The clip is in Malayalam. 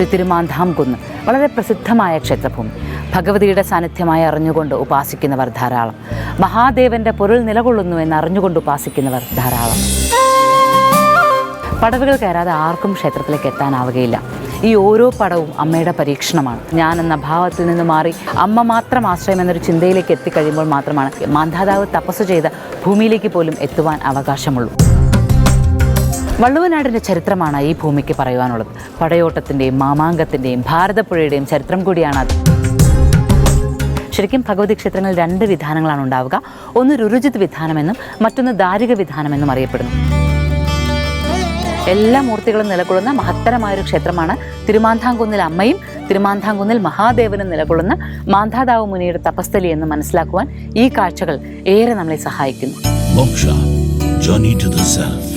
ശ്രീ തിരുമാന്ധാംകുന്ന് വളരെ പ്രസിദ്ധമായ ക്ഷേത്രഭൂമി. ഭഗവതിയുടെ സാന്നിധ്യമായി അറിഞ്ഞുകൊണ്ട് ഉപാസിക്കുന്നവർ ധാരാളം. മഹാദേവന്റെ പൊരുൾ നിലകൊള്ളുന്നു എന്ന് അറിഞ്ഞുകൊണ്ട് ഉപാസിക്കുന്നവർ ധാരാളം. പടവുകൾ കയറാതെ ആർക്കും ക്ഷേത്രത്തിലേക്ക് എത്താനാവുകയില്ല. ഈ ഓരോ പടവും അമ്മയുടെ പരീക്ഷണമാണ്. ഞാൻ എന്ന ഭാവത്തിൽ നിന്ന് മാറി അമ്മ മാത്രം ആശ്രയം എന്നൊരു ചിന്തയിലേക്ക് എത്തിക്കഴിയുമ്പോൾ മാത്രമാണ് മാന്ധാതാവ് തപസ് ചെയ്ത ഭൂമിയിലേക്ക് പോലും എത്തുവാൻ അവകാശമുള്ളൂ. വള്ളുവനാടിന്റെ ചരിത്രമാണ് ഈ ഭൂമിക്ക് പറയുവാനുള്ളത്. പടയോട്ടത്തിന്റെയും മാമാങ്കത്തിന്റെയും ഭാരതപ്പുഴയുടെയും ചരിത്രം കൂടിയാണ് അത്. ശരിക്കും ഭഗവതി ക്ഷേത്രങ്ങളിൽ രണ്ട് വിധാനങ്ങളാണ് ഉണ്ടാവുക. ഒന്ന് രുരുചിത് വിധാനമെന്നും മറ്റൊന്ന് ദാരിക വിധാനമെന്നും അറിയപ്പെടുന്നു. എല്ലാ മൂർത്തികളും നിലകൊള്ളുന്ന മഹത്തരമായൊരു ക്ഷേത്രമാണ് തിരുമാന്താംകുന്നിൽ അമ്മയും തിരുമാന്താംകുന്നിൽ മഹാദേവനും നിലകൊള്ളുന്ന മാന്ധാതാവ് മുനിയുടെ തപസ്ഥലി എന്ന് മനസ്സിലാക്കുവാൻ ഈ കാഴ്ചകൾ ഏറെ നമ്മളെ സഹായിക്കുന്നു. Journey to the Self.